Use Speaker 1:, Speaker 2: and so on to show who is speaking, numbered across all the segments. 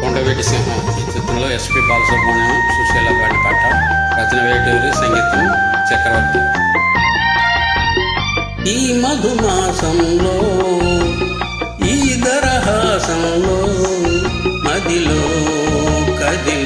Speaker 1: కొండవీటి సింహం. ఈ చిత్రంలో ఎస్పి బాలసుబ్రహ్మణ్యం సుశీల పాడిన పాట రచన వేటూరి సంగీతం చక్రవర్తి. ఈ మధుమాసంలో ఈ దరహాసంలో మదిలో కదిలి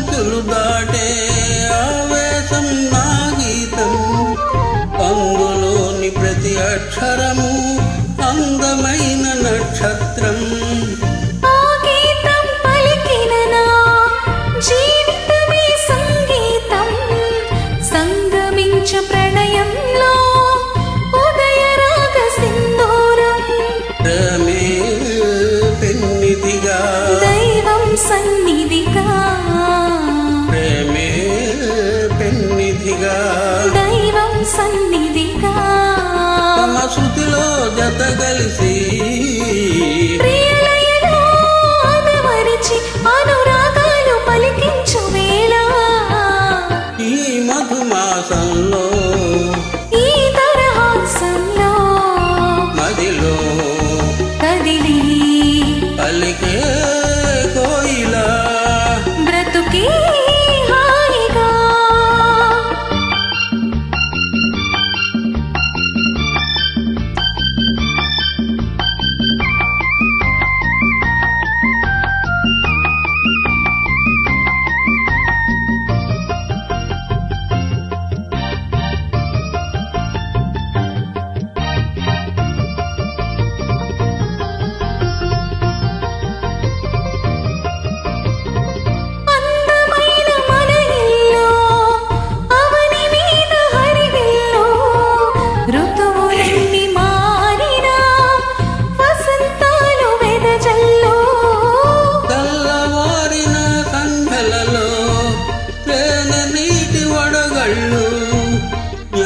Speaker 1: వంతులు దాటే ఆవేశం నా గీతం. అందులోని ప్రతి అక్షరము అందమైన నక్షత్రం.
Speaker 2: ప్రణయంలో ఉదయ రాగ సింధూరం
Speaker 1: పెన్నిదిగా
Speaker 2: దైవం సన్నిధిగా
Speaker 1: పెన్నిదిగా
Speaker 2: దైవం సన్నిధిగా.
Speaker 1: తమ శృతిలో జత కలిసి
Speaker 2: అనురాగాలు పలికించు వేళ.
Speaker 1: ఈ మధుమాసంలో
Speaker 2: ఈ తరహాసంలో
Speaker 1: మదిలో
Speaker 2: కదిలి
Speaker 1: పలికే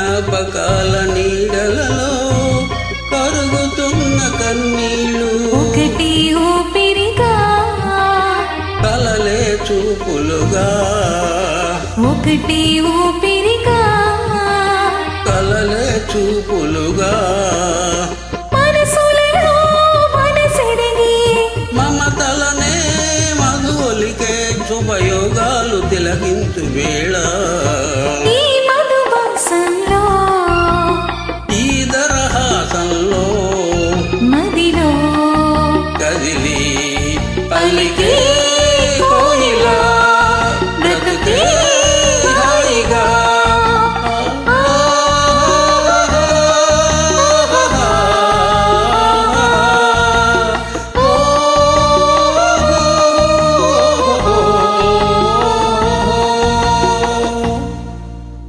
Speaker 1: జ్ఞాపకాల నీడలలో కరుగుతున్న కన్నీళ్ళు.
Speaker 2: ఒకటి ఊపిరిగా
Speaker 1: కలలే చూపులుగా.
Speaker 2: ఒకటి ఊపిరిగా
Speaker 1: కలలే చూపులుగా. మమతలనే మధులికే శుభయోగాలు తిలకించు వేళ.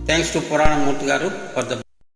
Speaker 1: థ్యాంక్స్ టు పురాణమూర్తి గారు వద్ద